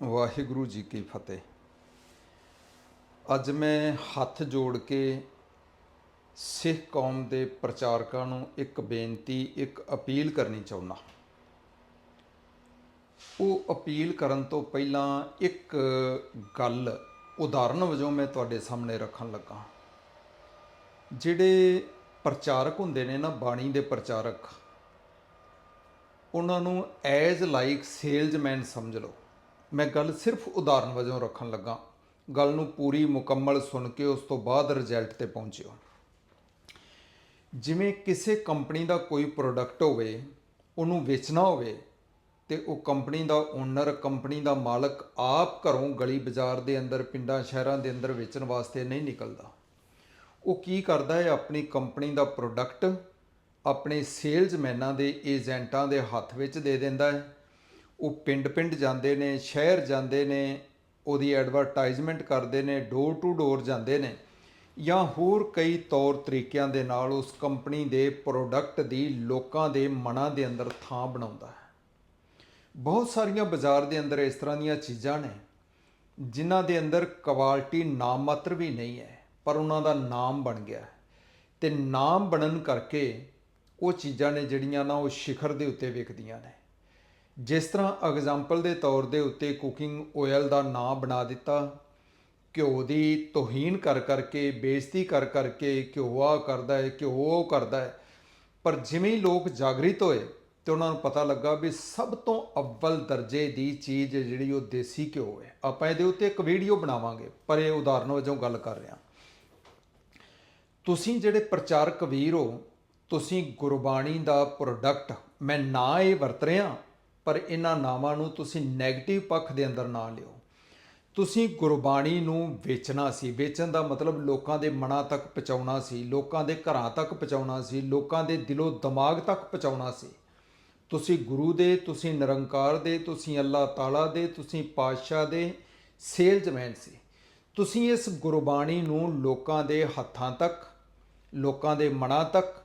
ਵਾਹਿਗੁਰੂ ਜੀ ਕੀ ਫਤਿਹ। ਅੱਜ ਮੈਂ ਹੱਥ ਜੋੜ ਕੇ ਸਿੱਖ ਕੌਮ ਦੇ ਪ੍ਰਚਾਰਕਾਂ ਨੂੰ ਇੱਕ ਬੇਨਤੀ, ਇੱਕ ਅਪੀਲ ਕਰਨੀ ਚਾਹੁੰਦਾ ਉਹ ਅਪੀਲ ਕਰਨ ਤੋਂ ਪਹਿਲਾਂ ਇੱਕ ਗੱਲ, ਉਦਾਹਰਨ ਵਜੋਂ ਮੈਂ ਤੁਹਾਡੇ ਸਾਹਮਣੇ ਰੱਖਣ ਲੱਗਾ ਜਿਹੜੇ ਪ੍ਰਚਾਰਕ ਹੁੰਦੇ ਨੇ ਨਾ, ਬਾਣੀ ਦੇ ਪ੍ਰਚਾਰਕ, ਉਹਨਾਂ ਨੂੰ ਐਜ਼ ਲਾਈਕ ਸੇਲਜ਼ਮੈਨ ਸਮਝ ਲਓ। ਮੈਂ ਗੱਲ ਸਿਰਫ ਉਦਾਹਰਨ ਵਜੋਂ ਰੱਖਣ ਲੱਗਾ। ਗੱਲ ਨੂੰ ਪੂਰੀ ਮੁਕੰਮਲ ਸੁਣ ਕੇ ਉਸ ਤੋਂ ਬਾਅਦ ਰਿਜ਼ਲਟ ਤੇ ਪਹੁੰਚਿਓ। ਜਿਵੇਂ ਕਿਸੇ ਕੰਪਨੀ ਦਾ ਕੋਈ ਪ੍ਰੋਡਕਟ ਹੋਵੇ, ਉਹਨੂੰ ਵੇਚਣਾ ਹੋਵੇ, ਤੇ ਉਹ ਕੰਪਨੀ ਦਾ ਓਨਰ ਕੰਪਨੀ ਦਾ ਮਾਲਕ ਆਪ ਘਰੋਂ ਗਲੀ ਬਾਜ਼ਾਰ ਦੇ ਅੰਦਰ, ਪਿੰਡਾਂ, ਸ਼ਹਿਰਾਂ ਦੇ ਅੰਦਰ ਵੇਚਣ ਵਾਸਤੇ ਨਹੀਂ ਨਿਕਲਦਾ। ਉਹ ਕੀ ਕਰਦਾ ਹੈ? ਆਪਣੀ ਕੰਪਨੀ ਦਾ ਪ੍ਰੋਡਕਟ ਆਪਣੇ ਸੇਲਜ਼ਮੈਨਾਂ ਦੇ ਏਜੰਟਾਂ ਦੇ ਹੱਥ ਵਿੱਚ ਦੇ ਦਿੰਦਾ ਹੈ। ਉਹ ਪਿੰਡ-ਪਿੰਡ ਜਾਂਦੇ ਨੇ, ਸ਼ਹਿਰ ਜਾਂਦੇ ਨੇ, ਉਹਦੀ ਐਡਵਰਟਾਈਜ਼ਮੈਂਟ ਕਰਦੇ ਨੇ ਡੋਰ ਟੂ ਡੋਰ ਜਾਂਦੇ ਨੇ ਜਾਂ ਹੋਰ ਕਈ ਤੌਰ ਤਰੀਕਿਆਂ ਦੇ ਨਾਲ ਉਸ ਕੰਪਨੀ ਦੇ ਪ੍ਰੋਡਕਟ ਦੀ ਲੋਕਾਂ ਦੇ ਮਨਾਂ ਦੇ ਅੰਦਰ ਥਾਂ ਬਣਾਉਂਦਾ ਹੈ। ਬਹੁਤ ਸਾਰੀਆਂ ਬਾਜ਼ਾਰ ਦੇ ਅੰਦਰ ਇਸ ਤਰ੍ਹਾਂ ਦੀਆਂ ਚੀਜ਼ਾਂ ਨੇ ਜਿਨ੍ਹਾਂ ਦੇ ਅੰਦਰ ਕੁਆਲਿਟੀ ਨਾਮ ਮਾਤਰ ਵੀ ਨਹੀਂ ਹੈ, ਪਰ ਉਹਨਾਂ ਦਾ ਨਾਮ ਬਣ ਗਿਆ ਹੈ ਤੇ ਨਾਮ ਬਣਨ ਕਰਕੇ ਉਹ ਚੀਜ਼ਾਂ ਨੇ ਜਿਹੜੀਆਂ ਨਾ ਉਹ ਸਿਖਰ ਦੇ ਉੱਤੇ ਵਿਕਦੀਆਂ ਨੇ। ਜਿਸ ਤਰ੍ਹਾਂ ਐਗਜ਼ਾਮਪਲ ਦੇ ਤੌਰ ਦੇ ਉੱਤੇ ਕੁਕਿੰਗ ਆਇਲ ਦਾ ਨਾਂ ਬਣਾ ਦਿੱਤਾ, ਘਿਓ ਦੀ ਤੋਹੀਨ ਕਰ ਕਰਕੇ, ਬੇਇੱਜ਼ਤੀ ਕਰ ਕਰਕੇ ਘਿਓ ਆ ਕਰਦਾ ਹੈ, ਘਿਓ ਉਹ ਕਰਦਾ ਹੈ। ਪਰ ਜਿਵੇਂ ਹੀ ਲੋਕ ਜਾਗਰਿਤ ਹੋਏ ਤੇ ਉਹਨਾਂ ਨੂੰ ਪਤਾ ਲੱਗਾ ਵੀ ਸਭ ਤੋਂ ਅਵਲ ਦਰਜੇ ਦੀ ਚੀਜ਼ ਹੈ ਜਿਹੜੀ ਉਹ ਦੇਸੀ ਘਿਓ ਹੈ। ਆਪਾਂ ਇਹਦੇ ਉੱਤੇ ਇੱਕ ਵੀਡੀਓ ਬਣਾਵਾਂਗੇ, ਪਰ ਇਹ ਉਦਾਹਰਨ ਵਜੋਂ ਗੱਲ ਕਰ ਰਿਹਾ ਤੁਸੀਂ ਜਿਹੜੇ ਪ੍ਰਚਾਰਕ ਵੀਰ ਹੋ, ਤੁਸੀਂ ਗੁਰਬਾਣੀ ਦਾ ਪ੍ਰੋਡਕਟ ਮੈਂ ਨਾ ਇਹ ਵਰਤ ਰਿਹਾ ਪਰ ਇਹਨਾਂ ਨਾਵਾਂ ਨੂੰ ਤੁਸੀਂ 네ਗੇਟਿਵ ਪੱਖ ਦੇ ਅੰਦਰ ਨਾ ਲਿਓ। ਤੁਸੀਂ ਗੁਰਬਾਣੀ ਨੂੰ ਵੇਚਣਾ ਸੀ। ਵੇਚਣ ਦਾ ਮਤਲਬ ਲੋਕਾਂ ਦੇ ਮਨਾਂ ਤੱਕ ਪਹੁੰਚਾਉਣਾ ਸੀ, ਲੋਕਾਂ ਦੇ ਘਰਾਂ ਤੱਕ ਪਹੁੰਚਾਉਣਾ ਸੀ, ਲੋਕਾਂ ਦੇ ਦਿਲੋਂ ਦਿਮਾਗ ਤੱਕ ਪਹੁੰਚਾਉਣਾ ਸੀ। ਤੁਸੀਂ ਗੁਰੂ ਦੇ, ਤੁਸੀਂ ਨਿਰੰਕਾਰ ਦੇ, ਤੁਸੀਂ ਅੱਲਾਹ ਤਾਲਾ ਦੇ, ਤੁਸੀਂ ਪਾਤਸ਼ਾਹ ਦੇ ਸੇਲਜ਼ਮੈਨ ਸੀ। ਤੁਸੀਂ ਇਸ ਗੁਰਬਾਣੀ ਨੂੰ ਲੋਕਾਂ ਦੇ ਹੱਥਾਂ ਤੱਕ, ਲੋਕਾਂ ਦੇ ਮਨਾਂ ਤੱਕ,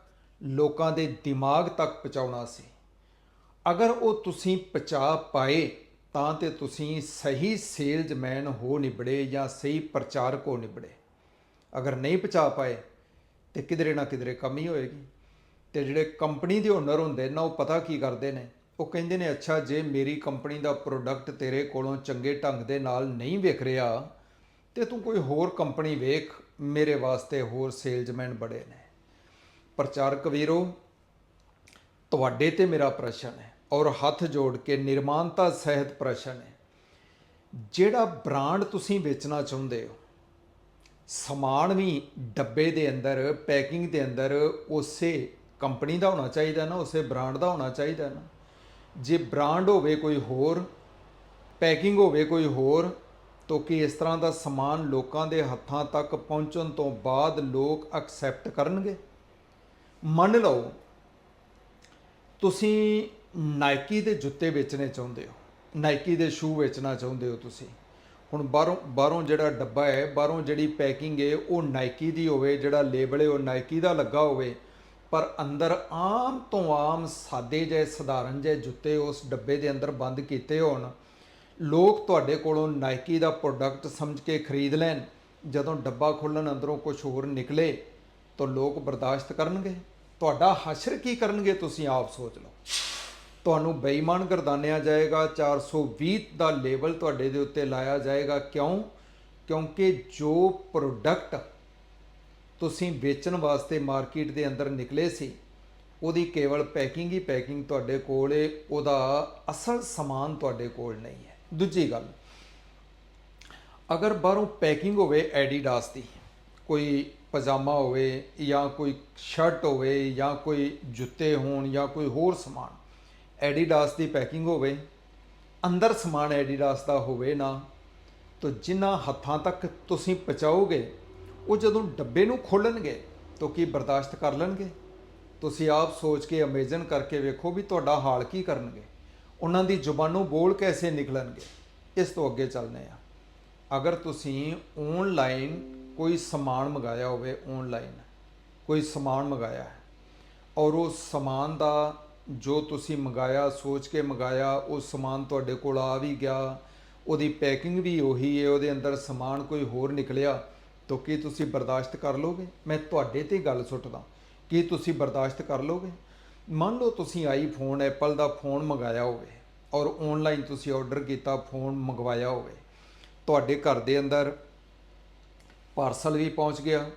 ਲੋਕਾਂ ਦੇ ਦਿਮਾਗ ਤੱਕ ਪਹੁੰਚਾਉਣਾ ਸੀ। ਅਗਰ ਉਹ ਤੁਸੀਂ ਪਹੁੰਚਾ ਪਾਏ, ਤਾਂ ਤੇ ਤੁਸੀਂ ਸਹੀ ਸੇਲਜ਼ਮੈਨ ਹੋ ਨਿਬੜੇ ਜਾਂ ਸਹੀ ਪ੍ਰਚਾਰਕ ਹੋ ਨਿਬੜੇ। ਅਗਰ ਨਹੀਂ ਪਹੁੰਚਾ ਪਾਏ, ਤੇ ਕਿਧਰੇ ਨਾ ਕਿਧਰੇ ਕਮੀ ਹੋਏਗੀ। ਤੇ ਜਿਹੜੇ ਕੰਪਨੀ ਦੇ ਓਨਰ ਹੁੰਦੇ ਨੇ, ਨਾ ਉਹ ਪਤਾ ਕੀ ਕਰਦੇ ਨੇ? ਉਹ ਕਹਿੰਦੇ ਨੇ, ਅੱਛਾ, ਜੇ ਮੇਰੀ ਕੰਪਨੀ ਦਾ ਪ੍ਰੋਡਕਟ ਤੇਰੇ ਕੋਲੋਂ ਚੰਗੇ ਢੰਗ ਦੇ ਨਾਲ ਨਹੀਂ ਵਿਕ ਰਿਹਾ, ਤੇ ਤੂੰ ਕੋਈ ਹੋਰ ਕੰਪਨੀ ਵੇਖ, ਮੇਰੇ ਵਾਸਤੇ ਹੋਰ ਸੇਲਜ਼ਮੈਨ ਬੜੇ ਨੇ। ਪ੍ਰਚਾਰਕ ਵੀਰੋ, ਤੁਹਾਡੇ ਤੇ ਮੇਰਾ ਪ੍ਰਸ਼ਨ ਹੈ। ਔਰ ਹੱਥ ਜੋੜ ਕੇ ਨਿਰਮਾਨਤਾ ਸਹਿਤ ਪ੍ਰਸ਼ਨ ਹੈ। ਜਿਹੜਾ ਬ੍ਰਾਂਡ ਤੁਸੀਂ ਵੇਚਣਾ ਚਾਹੁੰਦੇ ਹੋ, ਸਮਾਨ ਵੀ ਡੱਬੇ ਦੇ ਅੰਦਰ, ਪੈਕਿੰਗ ਦੇ ਅੰਦਰ ਉਸੇ ਕੰਪਨੀ ਦਾ ਹੋਣਾ ਚਾਹੀਦਾ ਨਾ, ਉਸੇ ਬ੍ਰਾਂਡ ਦਾ ਹੋਣਾ ਚਾਹੀਦਾ ਨਾ। ਜੇ ਬ੍ਰਾਂਡ ਹੋਵੇ ਕੋਈ ਹੋਰ, ਪੈਕਿੰਗ ਹੋਵੇ ਕੋਈ ਹੋਰ, ਤਾਂ ਕਿ ਇਸ ਤਰ੍ਹਾਂ ਦਾ ਸਮਾਨ ਲੋਕਾਂ ਦੇ ਹੱਥਾਂ ਤੱਕ ਪਹੁੰਚਣ ਤੋਂ ਬਾਅਦ ਲੋਕ ਐਕਸੈਪਟ ਕਰਨਗੇ। ਮੰਨ ਲਓ, ਤੁਸੀਂ ਨਾਈਕੀ ਦੇ ਜੁੱਤੇ ਵੇਚਣੇ ਚਾਹੁੰਦੇ ਹੋ। ਨਾਈਕੀ ਦੇ ਸ਼ੂ ਵੇਚਣਾ ਚਾਹੁੰਦੇ ਹੋ ਤੁਸੀਂ। ਹੁਣ ਬਾਹਰੋਂ ਬਾਹਰੋਂ ਜਿਹੜਾ ਡੱਬਾ ਹੈ, ਬਾਹਰੋਂ ਜਿਹੜੀ ਪੈਕਿੰਗ ਹੈ, ਉਹ ਨਾਈਕੀ ਦੀ ਹੋਵੇ, ਜਿਹੜਾ ਲੇਬਲ ਹੈ, ਉਹ ਨਾਈਕੀ ਦਾ ਲੱਗਾ ਹੋਵੇ। ਪਰ ਅੰਦਰ ਆਮ ਤੋਂ ਆਮ ਸਾਦੇ ਜਿਹੇ, ਸਧਾਰਨ ਜਿਹੇ ਜੁੱਤੇ ਉਸ ਡੱਬੇ ਦੇ ਅੰਦਰ ਬੰਦ ਕੀਤੇ ਹੋਣ, ਲੋਕ ਤੁਹਾਡੇ ਕੋਲੋਂ ਨਾਈਕੀ ਦਾ ਪ੍ਰੋਡਕਟ ਸਮਝ ਕੇ ਖਰੀਦ ਲੈਣ। ਜਦੋਂ ਡੱਬਾ ਖੋਲਣ ਅੰਦਰੋਂ ਕੁਝ ਹੋਰ ਨਿਕਲੇ, ਤਾਂ ਲੋਕ ਬਰਦਾਸ਼ਤ ਕਰਨਗੇ। ਤੁਹਾਡਾ ਹਸ਼ਰ ਕੀ ਕਰਨਗੇ, ਤੁਸੀਂ ਆਪ ਸੋਚ ਲਓ। ਤੁਹਾਨੂੰ ਬੇਈਮਾਨ ਗਰਦਾਨਿਆ ਜਾਏਗਾ। 420 ਦਾ ਲੇਬਲ ਤੁਹਾਡੇ ਦੇ ਉੱਤੇ ਲਾਇਆ ਜਾਏਗਾ। ਕਿਉਂ? ਕਿਉਂਕਿ ਜੋ ਪ੍ਰੋਡਕਟ ਤੁਸੀਂ ਵੇਚਣ ਵਾਸਤੇ ਮਾਰਕੀਟ ਦੇ ਅੰਦਰ ਨਿਕਲੇ ਸੀ, ਉਹਦੀ ਕੇਵਲ ਪੈਕਿੰਗ ਹੀ ਪੈਕਿੰਗ ਤੁਹਾਡੇ ਕੋਲ ਏ। ਉਹਦਾ ਅਸਲ ਸਮਾਨ ਤੁਹਾਡੇ ਕੋਲ ਨਹੀਂ ਹੈ। ਦੂਜੀ ਗੱਲ, ਅਗਰ ਬਾਹਰੋਂ ਪੈਕਿੰਗ ਹੋਵੇ ਐਡੀਡਾਸ ਦੀ, ਕੋਈ ਪਜਾਮਾ ਹੋਵੇ ਜਾਂ ਕੋਈ ਸ਼ਰਟ ਹੋਵੇ ਜਾਂ ਕੋਈ ਜੁੱਤੇ ਹੋਣ ਜਾਂ ਕੋਈ ਹੋਰ ਸਮਾਨ ਐਡੀਡਾਸ ਦੀ ਪੈਕਿੰਗ ਹੋਵੇ, ਅੰਦਰ ਸਮਾਨ ਐਡੀਡਾਸ ਦਾ ਹੋਵੇ ਨਾ, ਤਾਂ ਜਿਨ੍ਹਾਂ ਹੱਥਾਂ ਤੱਕ ਤੁਸੀਂ ਪਹੁੰਚਾਓਗੇ, ਉਹ ਜਦੋਂ ਡੱਬੇ ਨੂੰ ਖੋਲਣਗੇ, ਤਾਂ ਕੀ ਬਰਦਾਸ਼ਤ ਕਰ ਲੈਣਗੇ? ਤੁਸੀਂ ਆਪ ਸੋਚ ਕੇ ਅਮੇਜ਼ਨ ਕਰਕੇ ਵੇਖੋ ਵੀ ਤੁਹਾਡਾ ਹਾਲ ਕੀ ਕਰਨਗੇ। ਉਹਨਾਂ ਦੀ ਜ਼ੁਬਾਨੋਂ ਬੋਲ ਕੈਸੇ ਨਿਕਲਣਗੇ? ਇਸ ਤੋਂ ਅੱਗੇ ਚੱਲਨੇ ਆ ਅਗਰ ਤੁਸੀਂ ਆਨਲਾਈਨ ਕੋਈ ਸਮਾਨ ਮੰਗਾਇਆ ਹੋਵੇ ਆਨਲਾਈਨ ਕੋਈ ਸਮਾਨ ਮੰਗਾਇਆ ਹੈ, ਔਰ ਉਹ ਸਮਾਨ ਦਾ ਜੋ ਤੁਸੀਂ ਮੰਗਾਇਆ, ਸੋਚ ਕੇ ਮੰਗਾਇਆ, ਉਹ ਸਮਾਨ ਤੁਹਾਡੇ ਕੋਲ ਆ ਵੀ ਗਿਆ। ਉਹਦੀ ਪੈਕਿੰਗ ਵੀ ਉਹੀ ਹੈ ਉਹਦੇ ਅੰਦਰ ਸਮਾਨ ਕੋਈ ਹੋਰ ਨਿਕਲਿਆ, ਤਾਂ ਕੀ ਤੁਸੀਂ ਬਰਦਾਸ਼ਤ ਕਰ ਲੋਗੇ? ਮੈਂ ਤੁਹਾਡੇ ਤੇ ਗੱਲ ਸੁੱਟਦਾ। ਕੀ ਤੁਸੀਂ ਬਰਦਾਸ਼ਤ ਕਰ ਲੋਗੇ? ਮੰਨ ਲਓ ਤੁਸੀਂ ਆਈਫੋਨ ਐਪਲ ਦਾ ਫੋਨ ਮੰਗਾਇਆ ਹੋਵੇ ਔਰ ਆਨਲਾਈਨ ਤੁਸੀਂ ਆਰਡਰ ਕੀਤਾ ਫੋਨ ਮੰਗਵਾਇਆ ਹੋਵੇ। ਤੁਹਾਡੇ ਘਰ ਦੇ ਅੰਦਰ ਪਾਰਸਲ ਵੀ ਪਹੁੰਚ ਗਿਆ।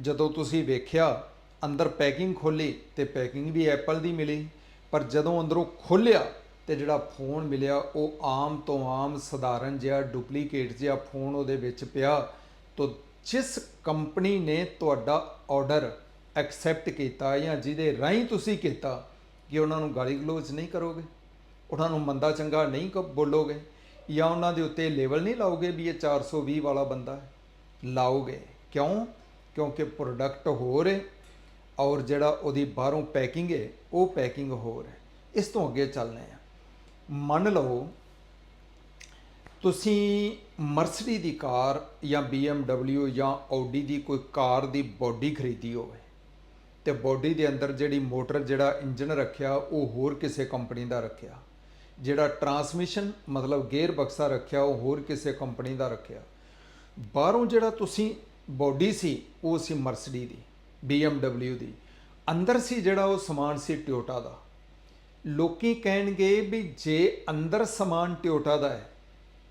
ਜਦੋਂ ਤੁਸੀਂ ਵੇਖਿਆ, ਅੰਦਰ ਪੈਕਿੰਗ ਖੋਲੀ ਤੇ ਪੈਕਿੰਗ ਵੀ ਐਪਲ ਦੀ ਮਿਲੀ। ਪਰ ਜਦੋਂ ਅੰਦਰੋਂ ਖੋਲ੍ਹਿਆ ਤੇ ਜਿਹੜਾ ਫੋਨ ਮਿਲਿਆ, ਉਹ ਆਮ ਤੋਂ ਆਮ ਸਧਾਰਨ ਜਿਹਾ ਡੁਪਲੀਕੇਟ ਜਿਹਾ ਫੋਨ ਉਹਦੇ ਵਿੱਚ ਪਿਆ। ਤਾਂ ਜਿਸ ਕੰਪਨੀ ਨੇ ਤੁਹਾਡਾ ਆਰਡਰ ਐਕਸੈਪਟ ਕੀਤਾ ਜਾਂ ਜਿਹਦੇ ਰਾਹੀਂ ਤੁਸੀਂ ਕੀਤਾ, ਕਿ ਉਹਨਾਂ ਨੂੰ ਗਾਲੀ ਗਲੋਚ ਨਹੀਂ ਕਰੋਗੇ? ਉਹਨਾਂ ਨੂੰ ਮੰਦਾ ਚੰਗਾ ਨਹੀਂ ਕ- ਬੋਲੋਗੇ? ਜਾਂ ਉਹਨਾਂ ਦੇ ਉੱਤੇ ਲੇਵਲ ਨਹੀਂ ਲਾਓਗੇ ਵੀ ਇਹ 420 ਵਾਲਾ ਬੰਦਾ ਹੈ? ਲਾਓਗੇ। ਕਿਉਂ? ਕਿਉਂਕਿ ਪ੍ਰੋਡਕਟ ਹੋਰ ਹੈ। ਔਰ ਜਿਹੜਾ ਉਹਦੀ ਬਾਹਰੋਂ ਪੈਕਿੰਗ ਹੈ, ਉਹ ਪੈਕਿੰਗ ਹੋਰ ਹੈ। ਇਸ ਤੋਂ ਅੱਗੇ ਚੱਲਨੇ ਆ ਮੰਨ ਲਓ, ਤੁਸੀਂ ਮਰਸਡੀ ਦੀ ਕਾਰ ਜਾਂ BMW ਜਾਂ Audi ਦੀ ਕੋਈ ਕਾਰ ਦੀ ਬੋਡੀ ਖਰੀਦੀ ਹੋਵੇ ਤੇ ਬੋਡੀ ਦੇ ਅੰਦਰ ਜਿਹੜੀ ਮੋਟਰ, ਜਿਹੜਾ ਇੰਜਨ ਰੱਖਿਆ, ਉਹ ਹੋਰ ਕਿਸੇ ਕੰਪਨੀ ਦਾ ਰੱਖਿਆ। ਜਿਹੜਾ ਟਰਾਂਸਮਿਸ਼ਨ ਮਤਲਬ ਗੇਅਰ ਬਕਸਾ ਰੱਖਿਆ, ਉਹ ਹੋਰ ਕਿਸੇ ਕੰਪਨੀ ਦਾ ਰੱਖਿਆ। ਬਾਹਰੋਂ ਜਿਹੜਾ ਤੁਸੀਂ ਬੋਡੀ ਸੀ, ਉਹ ਸੀ ਮਰਸਡੀ ਦੀ। BMW ਦੀ। ਅੰਦਰ ਸੀ ਜਿਹੜਾ ਉਹ ਸਮਾਨ ਸੀ ਟਿਓਟਾ ਦਾ। ਲੋਕੀ ਕਹਿਣਗੇ ਵੀ ਜੇ ਅੰਦਰ ਸਮਾਨ ਟਿਓਟਾ ਦਾ ਹੈ,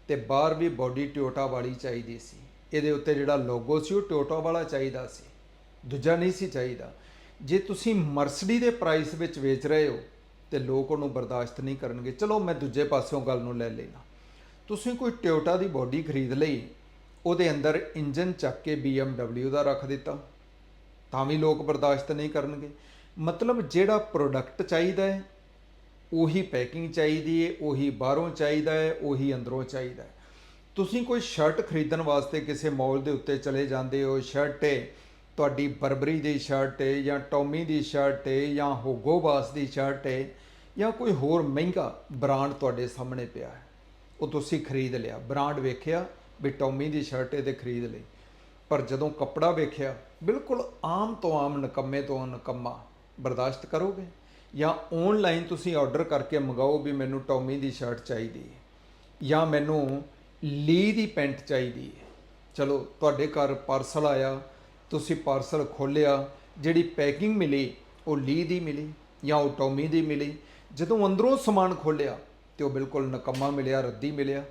ਤੇ ਬਾਹਰ ਵੀ ਬੋਡੀ ਟਿਓਟਾ ਵਾਲੀ ਚਾਹੀਦੀ ਸੀ। ਇਹਦੇ ਉੱਤੇ ਜਿਹੜਾ ਲੋਗੋ ਸੀ ਉਹ ਟਿਓਟਾ ਵਾਲਾ ਚਾਹੀਦਾ ਸੀ। ਦੂਜਾ ਨਹੀਂ ਸੀ ਚਾਹੀਦਾ। ਜੇ ਤੁਸੀਂ ਮਰਸਡੀ ਦੇ ਪ੍ਰਾਈਸ ਵਿੱਚ ਵੇਚ ਰਹੇ ਹੋ, ਤੇ ਲੋਕ ਉਹਨੂੰ ਬਰਦਾਸ਼ਤ ਨਹੀਂ ਕਰਨਗੇ। ਚਲੋ, ਮੈਂ ਦੂਜੇ ਪਾਸਿਓਂ ਗੱਲ ਨੂੰ ਲੈ ਲੈਣਾ ਤੁਸੀਂ ਕੋਈ ਟਿਓਟਾ ਦੀ ਬੋਡੀ ਖਰੀਦ ਲਈ, ਉਹਦੇ ਅੰਦਰ ਇੰਜਨ ਚੱਕ ਕੇ BMW ਦਾ ਰੱਖ ਦਿੱਤਾ। ਤਾਂ ਵੀ ਲੋਕ ਬਰਦਾਸ਼ਤ ਨਹੀਂ ਕਰਨਗੇ। ਮਤਲਬ ਜਿਹੜਾ ਪ੍ਰੋਡਕਟ ਚਾਹੀਦਾ ਹੈ, ਉਹੀ ਪੈਕਿੰਗ ਚਾਹੀਦੀ ਹੈ, ਉਹੀ ਬਾਹਰੋਂ ਚਾਹੀਦਾ ਹੈ, ਉਹੀ ਅੰਦਰੋਂ ਚਾਹੀਦਾ ਹੈ। ਤੁਸੀਂ ਕੋਈ ਸ਼ਰਟ ਖਰੀਦਣ ਵਾਸਤੇ ਕਿਸੇ ਮਾਲ ਦੇ ਉੱਤੇ ਚਲੇ ਜਾਂਦੇ ਹੋ ਸ਼ਰਟ ਹੈ ਤੁਹਾਡੀ ਬਰਬਰੀ ਦੀ ਸ਼ਰਟ ਹੈ ਜਾਂ ਟੌਮੀ ਦੀ ਸ਼ਰਟ ਹੈ ਜਾਂ ਹੋਗੋ ਬਾਸ ਦੀ ਸ਼ਰਟ ਹੈ ਜਾਂ ਕੋਈ ਹੋਰ ਮਹਿੰਗਾ ਬ੍ਰਾਂਡ ਤੁਹਾਡੇ ਸਾਹਮਣੇ ਪਿਆ ਹੈ, ਉਹ ਤੁਸੀਂ ਖਰੀਦ ਲਿਆ। ਬ੍ਰਾਂਡ ਵੇਖਿਆ ਵੀ ਟੌਮੀ ਦੀ ਸ਼ਰਟ ਹੈ ਤੇ ਖਰੀਦ ਲਈ। ਪਰ ਜਦੋਂ ਕੱਪੜਾ ਵੇਖਿਆ ਬਿਲਕੁਲ ਆਮ ਤੋਂ ਆਮ, ਨਕੰਮੇ ਤੋਂ ਨਕੰਮਾ ਬਰਦਾਸ਼ਤ ਕਰੋਗੇ? ਜਾਂ ਆਨਲਾਈਨ ਤੁਸੀਂ ਆਰਡਰ ਕਰਕੇ ਮੰਗਾਓ ਵੀ ਮੈਨੂੰ ਟੌਮੀ ਦੀ ਸ਼ਰਟ ਚਾਹੀਦੀ ਹੈ ਜਾਂ ਮੈਨੂੰ ਲੀ ਦੀ ਪੈਂਟ ਚਾਹੀਦੀ ਹੈ। ਚਲੋ, ਤੁਹਾਡੇ ਘਰ ਪਾਰਸਲ ਆਇਆ, ਤੁਸੀਂ ਪਾਰਸਲ ਖੋਲ੍ਹਿਆ, ਜਿਹੜੀ ਪੈਕਿੰਗ ਮਿਲੀ, ਉਹ ਲੀ ਦੀ ਮਿਲੀ ਜਾਂ ਉਹ ਟੌਮੀ ਦੀ ਮਿਲੀ। ਜਦੋਂ ਅੰਦਰੋਂ ਸਮਾਨ ਖੋਲ੍ਹਿਆ ਤੇ ਉਹ ਬਿਲਕੁਲ ਨਕੰਮਾ ਮਿਲਿਆ, ਰੱਦੀ ਮਿਲਿਆ,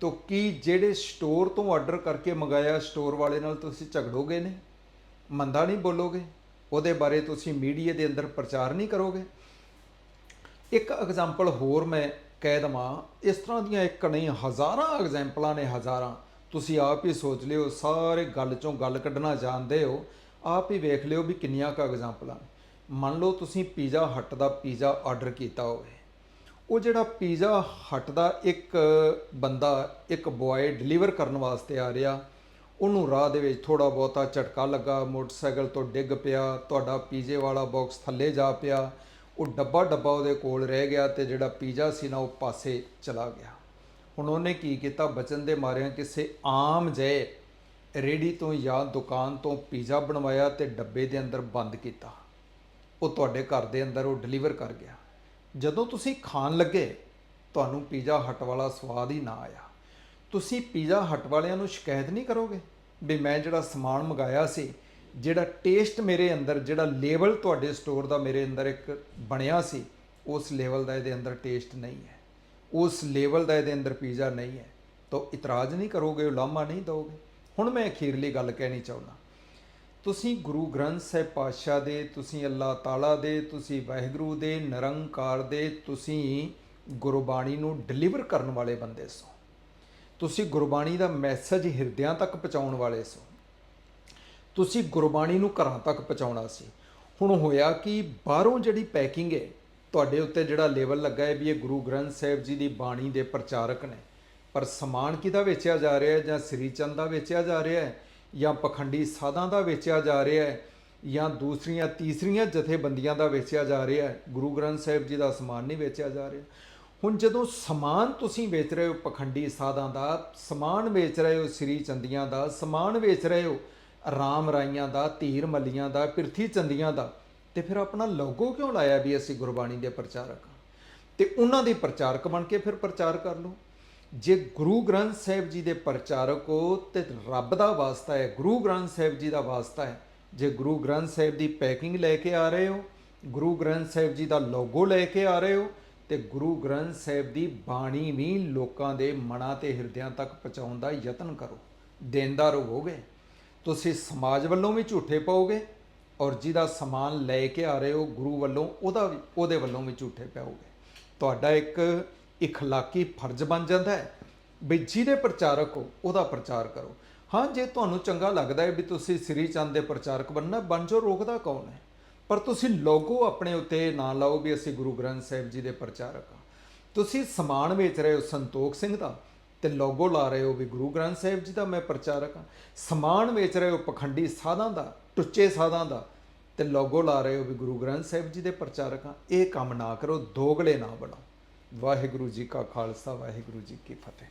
ਤੋ ਕੀ ਜਿਹੜੇ ਸਟੋਰ ਤੋਂ ਆਰਡਰ ਕਰਕੇ ਮੰਗਾਇਆ ਸਟੋਰ ਵਾਲੇ ਨਾਲ ਤੁਸੀਂ ਝਗੜੋਗੇ ਨੇ ਮੰਦਾ ਨਹੀਂ ਬੋਲੋਗੇ? ਉਹਦੇ ਬਾਰੇ ਤੁਸੀਂ ਮੀਡੀਆ ਦੇ ਅੰਦਰ ਪ੍ਰਚਾਰ ਨਹੀਂ ਕਰੋਗੇ? ਇੱਕ ਐਗਜ਼ਾਮਪਲ ਹੋਰ ਮੈਂ ਕਹਿ ਦਵਾਂ। ਇਸ ਤਰ੍ਹਾਂ ਦੀਆਂ ਇੱਕ ਨਹੀਂ ਹਜ਼ਾਰਾਂ ਐਗਜ਼ਾਮਪਲਾਂ ਨੇ ਹਜ਼ਾਰਾਂ। ਤੁਸੀਂ ਆਪ ਹੀ ਸੋਚ ਲਿਓ, ਸਾਰੇ ਗੱਲ ਚੋਂ ਗੱਲ ਕੱਢਣਾ ਜਾਣਦੇ ਹੋ। ਆਪ ਹੀ ਵੇਖ ਲਿਓ ਵੀ ਕਿੰਨੀਆਂ ਕੁ ਐਗਜ਼ਾਮਪਲਾਂ ਮੰਨ ਲਓ ਤੁਸੀਂ ਪੀਜ਼ਾ ਹੱਟ ਦਾ ਪੀਜ਼ਾ ਆਰਡਰ ਕੀਤਾ ਹੋਵੇ। ਉਹ ਜਿਹੜਾ ਪੀਜ਼ਾ ਹੱਟ ਦਾ ਇੱਕ ਬੰਦਾ, ਇੱਕ ਬੁਆਏ ਡਿਲੀਵਰ ਕਰਨ ਵਾਸਤੇ ਆ ਰਿਹਾ ਉਹਨੂੰ ਰਾਹ ਦੇ ਵਿੱਚ ਥੋੜਾ ਬਹੁਤਾ ਝਟਕਾ ਲੱਗਾ, ਮੋਟਰਸਾਈਕਲ ਤੋਂ ਡਿੱਗ ਪਿਆ, ਤੁਹਾਡਾ ਪੀਜ਼ੇ ਵਾਲਾ ਬਾਕਸ ਥੱਲੇ ਜਾ ਪਿਆ, ਉਹ ਡੱਬਾ ਡੱਬਾ ਉਹਦੇ ਕੋਲ ਰਹਿ ਗਿਆ ਤੇ ਜਿਹੜਾ ਪੀਜ਼ਾ ਸੀ ਨਾ ਉਹ ਪਾਸੇ ਚਲਾ ਗਿਆ। ਹੁਣ ਉਹਨੇ ਕੀ ਕੀਤਾ? ਬਚਨ ਦੇ ਮਾਰਿਆਂ ਕਿਸੇ ਆਮ ਜਿਹੇ ਰੇੜੀ ਤੋਂ ਜਾਂ ਦੁਕਾਨ ਤੋਂ ਪੀਜ਼ਾ ਬਣਵਾਇਆ ਤੇ ਡੱਬੇ ਦੇ ਅੰਦਰ ਬੰਦ ਕੀਤਾ। ਉਹ ਤੁਹਾਡੇ ਘਰ ਦੇ ਅੰਦਰ ਉਹ ਡਿਲੀਵਰ ਕਰ ਗਿਆ। ਜਦੋਂ ਤੁਸੀਂ ਖਾਣ ਲੱਗੇ, ਤੁਹਾਨੂੰ ਪੀਜ਼ਾ ਹਟ ਵਾਲਾ ਸਵਾਦ ਹੀ ਨਾ ਆਇਆ। ਤੁਸੀਂ ਪੀਜ਼ਾ ਹਟ ਵਾਲਿਆਂ ਨੂੰ ਸ਼ਿਕਾਇਤ ਨਹੀਂ ਕਰੋਗੇ? ਵੀ ਮੈਂ ਜਿਹੜਾ ਸਮਾਨ ਮੰਗਾਇਆ ਸੀ, ਜਿਹੜਾ ਟੇਸਟ ਮੇਰੇ ਅੰਦਰ, ਜਿਹੜਾ ਲੇਵਲ ਤੁਹਾਡੇ ਸਟੋਰ ਦਾ ਮੇਰੇ ਅੰਦਰ ਇੱਕ ਬਣਿਆ ਸੀ, ਉਸ ਲੈਵਲ ਦਾ ਇਹਦੇ ਅੰਦਰ ਟੇਸਟ ਨਹੀਂ ਹੈ। ਉਸ ਲੈਵਲ ਦਾ ਇਹਦੇ ਅੰਦਰ ਪੀਜ਼ਾ ਨਹੀਂ ਹੈ। ਤਾਂ ਇਤਰਾਜ਼ ਨਹੀਂ ਕਰੋਗੇ, ਉਲਾਮਾ ਨਹੀਂ ਦਿਓਗੇ? ਹੁਣ ਮੈਂ ਅਖੀਰਲੀ ਗੱਲ ਕਹਿਣੀ ਚਾਹੁੰਦਾ। ਤੁਸੀਂ ਗੁਰੂ ਗ੍ਰੰਥ ਸਾਹਿਬ ਪਾਤਸ਼ਾਹ ਦੇ, ਤੁਸੀਂ ਅੱਲਾਹ ਤਾਲਾ ਦੇ, ਤੁਸੀਂ ਵਾਹਿਗੁਰੂ ਦੇ, ਨਿਰੰਕਾਰ ਦੇ, ਤੁਸੀਂ ਗੁਰਬਾਣੀ ਨੂੰ ਡਿਲੀਵਰ ਕਰਨ ਵਾਲੇ ਬੰਦੇ ਸੋ। ਤੁਸੀਂ ਗੁਰਬਾਣੀ ਦਾ ਮੈਸੇਜ ਹਿਰਦਿਆਂ ਤੱਕ ਪਹੁੰਚਾਉਣ ਵਾਲੇ ਸੋ। ਤੁਸੀਂ ਗੁਰਬਾਣੀ ਨੂੰ ਘਰਾਂ ਤੱਕ ਪਹੁੰਚਾਉਣਾ ਸੀ। ਹੁਣ ਹੋਇਆ ਕਿ ਬਾਹਰੋਂ ਜਿਹੜੀ ਪੈਕਿੰਗ ਹੈ, ਤੁਹਾਡੇ ਉੱਤੇ ਜਿਹੜਾ ਲੇਬਲ ਲੱਗਾ ਹੈ ਵੀ ਇਹ ਗੁਰੂ ਗ੍ਰੰਥ ਸਾਹਿਬ ਜੀ ਦੀ ਬਾਣੀ ਦੇ ਪ੍ਰਚਾਰਕ ਨੇ। ਪਰ ਸਮਾਨ ਕਿਹਦਾ ਵੇਚਿਆ ਜਾ ਰਿਹਾ ਹੈ? ਜਾਂ ਸ੍ਰੀ ਚੰਦ ਦਾ ਵੇਚਿਆ ਜਾ ਰਿਹਾ ਹੈ? ਜਾਂ ਪਖੰਡੀ ਸਾਧਾਂ ਦਾ ਵੇਚਿਆ ਜਾ ਰਿਹਾ ਹੈ? ਜਾਂ ਦੂਸਰੀਆਂ, ਤੀਸਰੀਆਂ ਜਥੇਬੰਦੀਆਂ ਦਾ ਵੇਚਿਆ ਜਾ ਰਿਹਾ ਹੈ? ਗੁਰੂ ਗ੍ਰੰਥ ਸਾਹਿਬ ਜੀ ਦਾ ਸਮਾਨ ਨਹੀਂ ਵੇਚਿਆ ਜਾ ਰਿਹਾ। ਹੁਣ ਜਦੋਂ ਸਮਾਨ ਤੁਸੀਂ ਵੇਚ ਰਹੇ ਹੋ ਪਖੰਡੀ ਸਾਧਾਂ ਦਾ, ਸਮਾਨ ਵੇਚ ਰਹੇ ਹੋ ਸ੍ਰੀ ਚੰਦੀਆਂ ਦਾ, ਸਮਾਨ ਵੇਚ ਰਹੇ ਹੋ ਰਾਮ ਰਾਈਆਂ ਦਾ, ਧੀਰ ਮੱਲੀਆਂ ਦਾ, ਪਿਰਥੀ ਚੰਦੀਆਂ ਦਾ, ਤੇ ਫਿਰ ਆਪਣਾ ਲੋਗੋ ਕਿਉਂ ਲਾਇਆ ਵੀ ਅਸੀਂ ਗੁਰਬਾਣੀ ਦੇ ਪ੍ਰਚਾਰਕ ਹਾਂ? ਤੇ ਉਹਨਾਂ ਦੇ ਪ੍ਰਚਾਰਕ ਬਣ ਕੇ ਫਿਰ ਪ੍ਰਚਾਰ ਕਰ ਲਓ। ਜੇ ਗੁਰੂ ਗ੍ਰੰਥ ਸਾਹਿਬ ਜੀ ਦੇ ਪ੍ਰਚਾਰਕ ਹੋ, ਤੇ ਰੱਬ ਦਾ ਵਾਸਤਾ ਹੈ, ਗੁਰੂ ਗ੍ਰੰਥ ਸਾਹਿਬ ਜੀ ਦਾ ਵਾਸਤਾ ਹੈ। ਜੇ ਗੁਰੂ ਗ੍ਰੰਥ ਸਾਹਿਬ ਦੀ ਪੈਕਿੰਗ ਲੈ ਕੇ ਆ ਰਹੇ ਹੋ, ਗੁਰੂ ਗ੍ਰੰਥ ਸਾਹਿਬ ਜੀ ਦਾ ਲੋਗੋ ਲੈ ਕੇ ਆ ਰਹੇ ਹੋ ਤੇ ਗੁਰੂ ਗ੍ਰੰਥ ਸਾਹਿਬ ਦੀ ਬਾਣੀ ਵੀ ਲੋਕਾਂ ਦੇ ਮਨਾਂ ਤੇ ਹਿਰਦਿਆਂ ਤੱਕ ਪਹੁੰਚਾਉਣ ਦਾ ਯਤਨ ਕਰੋ। ਦੇਣਦਾਰ ਹੋਵੋਗੇ ਤੁਸੀਂ ਸਮਾਜ ਵੱਲੋਂ ਵੀ ਝੂਠੇ ਪਾਓਗੇ ਔਰ ਜਿਹਦਾ ਸਮਾਨ ਲੈ ਕੇ ਆ ਰਹੇ ਹੋ ਗੁਰੂ ਵੱਲੋਂ, ਉਹਦਾ ਵੀ, ਉਹਦੇ ਵੱਲੋਂ ਵੀ ਝੂਠੇ ਪਾਓਗੇ। ਤੁਹਾਡਾ ਇੱਕ ਇਖਲਾਕੀ ਫਰਜ਼ ਬਣ ਜਾਂਦਾ ਹੈ ਵੀ ਜਿਹਦੇ ਪ੍ਰਚਾਰਕ ਹੋ, ਉਹਦਾ ਪ੍ਰਚਾਰ ਕਰੋ। ਹਾਂ, ਜੇ ਤੁਹਾਨੂੰ ਚੰਗਾ ਲੱਗਦਾ ਹੈ ਵੀ ਤੁਸੀਂ ਸ੍ਰੀ ਚੰਦ ਦੇ ਪ੍ਰਚਾਰਕ ਬਣਨਾ, ਬਣ ਜਾਓ ਰੋਕਦਾ ਕੌਣ ਹੈ? ਪਰ ਤੁਸੀਂ ਲੋਗੋ ਆਪਣੇ ਉੱਤੇ ਨਾ ਲਾਓ ਵੀ ਅਸੀਂ ਗੁਰੂ ਗ੍ਰੰਥ ਸਾਹਿਬ ਜੀ ਦੇ ਪ੍ਰਚਾਰਕ ਹਾਂ। ਤੁਸੀਂ ਸਮਾਨ ਵੇਚ ਰਹੇ ਹੋ ਸੰਤੋਖ ਸਿੰਘ ਦਾ ਤੇ ਲੋਗੋ ਲਾ ਰਹੇ ਹੋ ਵੀ ਗੁਰੂ ਗ੍ਰੰਥ ਸਾਹਿਬ ਜੀ ਦਾ ਮੈਂ ਪ੍ਰਚਾਰਕ ਹਾਂ। ਸਮਾਨ ਵੇਚ ਰਹੇ ਹੋ ਪਖੰਡੀ ਸਾਧਾਂ ਦਾ, ਟੁੱਚੇ ਸਾਧਾਂ ਦਾ ਤੇ ਲੋਗੋ ਲਾ ਰਹੇ ਹੋ ਵੀ ਗੁਰੂ ਗ੍ਰੰਥ ਸਾਹਿਬ ਜੀ ਦੇ ਪ੍ਰਚਾਰਕ ਹਾਂ। ਇਹ ਕੰਮ ਨਾ ਕਰੋ, ਦੋਗਲੇ ਨਾ ਬਣੋ। ਵਾਹਿਗੁਰੂ ਜੀ ਕਾ ਖਾਲਸਾ, ਵਾਹਿਗੁਰੂ ਜੀ ਕੀ ਫਤਿਹ।